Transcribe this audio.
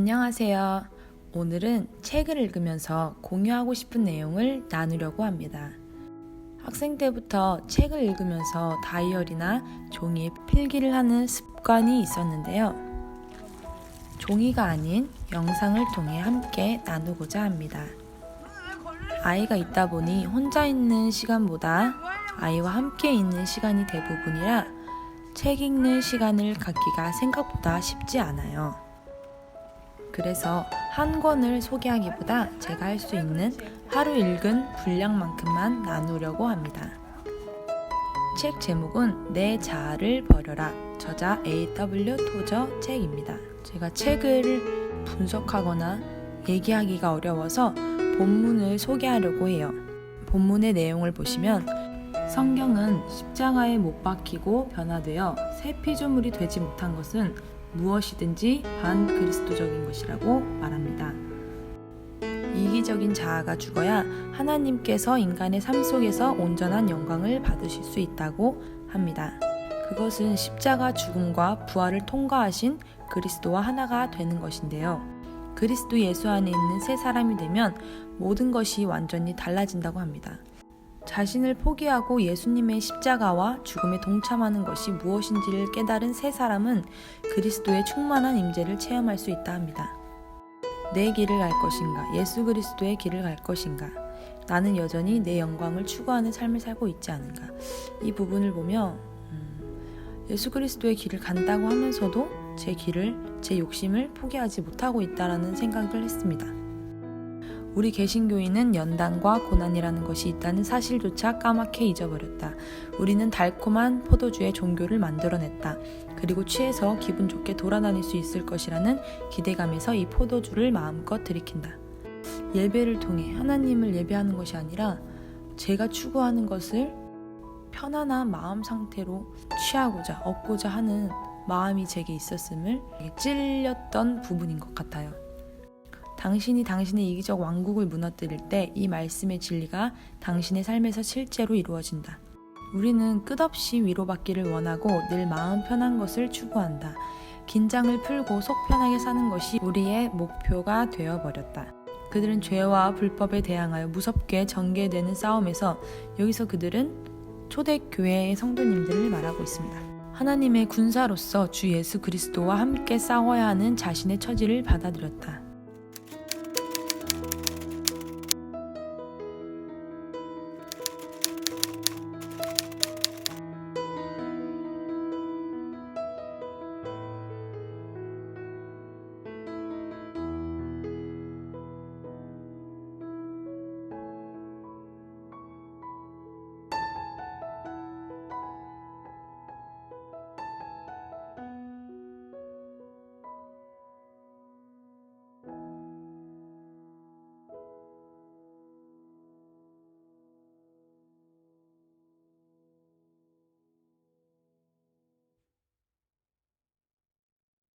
안녕하세요. 오늘은 책을 읽으면서 공유하고 싶은 내용을 나누려고 합니다. 학생 때부터 책을 읽으면서 다이어리나 종이에 필기를 하는 습관이 있었는데요. 종이가 아닌 영상을 통해 함께 나누고자 합니다. 아이가 있다 보니 혼자 있는 시간보다 아이와 함께 있는 시간이 대부분이라 책 읽는 시간을 갖기가 생각보다 쉽지 않아요. 그래서 한 권을 소개하기보다 제가 할 수 있는 하루 읽은 분량만큼만 나누려고 합니다. 책 제목은 내 자아를 버려라. 저자 A.W. 토저 책입니다. 제가 책을 분석하거나 얘기하기가 어려워서 본문을 소개하려고 해요. 본문의 내용을 보시면 성경은 십자가에 못 박히고 변화되어 새 피조물이 되지 못한 것은 무엇이든지 반그리스도적인 것이라고 말합니다. 이기적인 자아가 죽어야 하나님께서 인간의 삶 속에서 온전한 영광을 받으실 수 있다고 합니다. 그것은 십자가 죽음과 부활을 통과하신 그리스도와 하나가 되는 것인데요. 그리스도 예수 안에 있는 새 사람이 되면 모든 것이 완전히 달라진다고 합니다. 자신을 포기하고 예수님의 십자가와 죽음에 동참하는 것이 무엇인지를 깨달은 새 사람은 그리스도의 충만한 임재를 체험할 수 있다 합니다. 내 길을 갈 것인가? 예수 그리스도의 길을 갈 것인가? 나는 여전히 내 영광을 추구하는 삶을 살고 있지 않은가? 이 부분을 보며 음, 예수 그리스도의 길을 간다고 하면서도 제 길을 제 욕심을 포기하지 못하고 있다라는 생각을 했습니다. 우리 개신교인은 연단과 고난이라는 것이 있다는 사실조차 까맣게 잊어버렸다. 우리는 달콤한 포도주의 종교를 만들어냈다. 그리고 취해서 기분 좋게 돌아다닐 수 있을 것이라는 기대감에서 이 포도주를 마음껏 들이킨다. 예배를 통해 하나님을 예배하는 것이 아니라 제가 추구하는 것을 편안한 마음 상태로 취하고자 얻고자 하는 마음이 제게 있었음을 찔렸던 부분인 것 같아요. 당신이 당신의 이기적 왕국을 무너뜨릴 때 이 말씀의 진리가 당신의 삶에서 실제로 이루어진다. 우리는 끝없이 위로받기를 원하고 늘 마음 편한 것을 추구한다. 긴장을 풀고 속 편하게 사는 것이 우리의 목표가 되어버렸다. 그들은 죄와 불법에 대항하여 무섭게 전개되는 싸움에서 여기서 그들은 초대교회의 성도님들을 말하고 있습니다. 하나님의 군사로서 주 예수 그리스도와 함께 싸워야 하는 자신의 처지를 받아들였다.